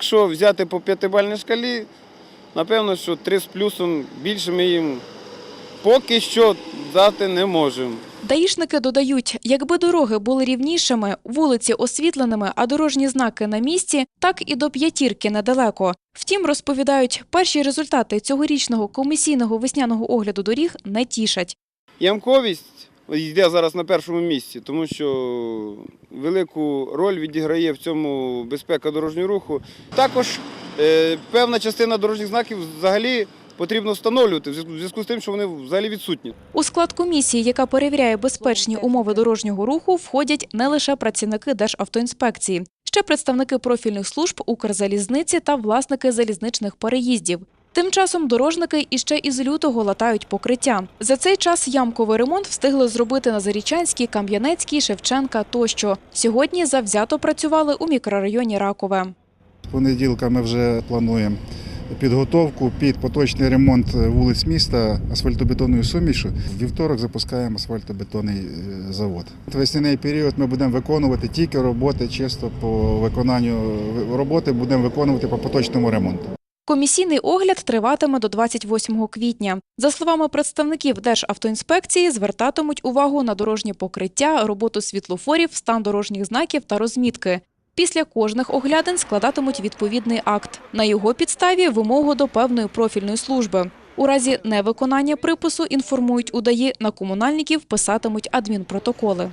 Якщо взяти по п'ятибальній шкалі, напевно, що три з плюсом більше ми їм поки що дати не можемо. Даїшники додають, якби дороги були рівнішими, вулиці освітленими, а дорожні знаки на місці, так і до п'ятірки недалеко. Втім, розповідають, перші результати цьогорічного комісійного весняного огляду доріг не тішать. Ямковість йде зараз на першому місці, тому що велику роль відіграє в цьому безпека дорожнього руху. Також е, певна частина дорожніх знаків взагалі потрібно встановлювати в зв'язку з тим, що вони взагалі відсутні. У склад комісії, яка перевіряє безпечні умови дорожнього руху, входять не лише працівники Державтоінспекції, ще представники профільних служб Укрзалізниці та власники залізничних переїздів. Тим часом дорожники іще із лютого латають покриття. За цей час ямковий ремонт встигли зробити на Зарічанській, Кам'янецькій, Шевченка тощо. Сьогодні завзято працювали у мікрорайоні Ракове. Понеділка ми вже плануємо підготовку під поточний ремонт вулиць міста асфальтобетонною сумішю. В Вівторок запускаємо асфальтобетонний е, завод. Весняний період ми будемо виконувати тільки роботи чисто по виконанню роботи будемо виконувати по поточному ремонту. Комісійний огляд триватиме до 28 квітня. За словами представників Державтоінспекції, звертатимуть увагу на дорожнє покриття, роботу світлофорів, стан дорожніх знаків та розмітки. Після кожних оглядин складатимуть відповідний акт. На його підставі вимогу до певної профільної служби. У разі невиконання припису інформують УДАї, на комунальників писатимуть адмінпротоколи.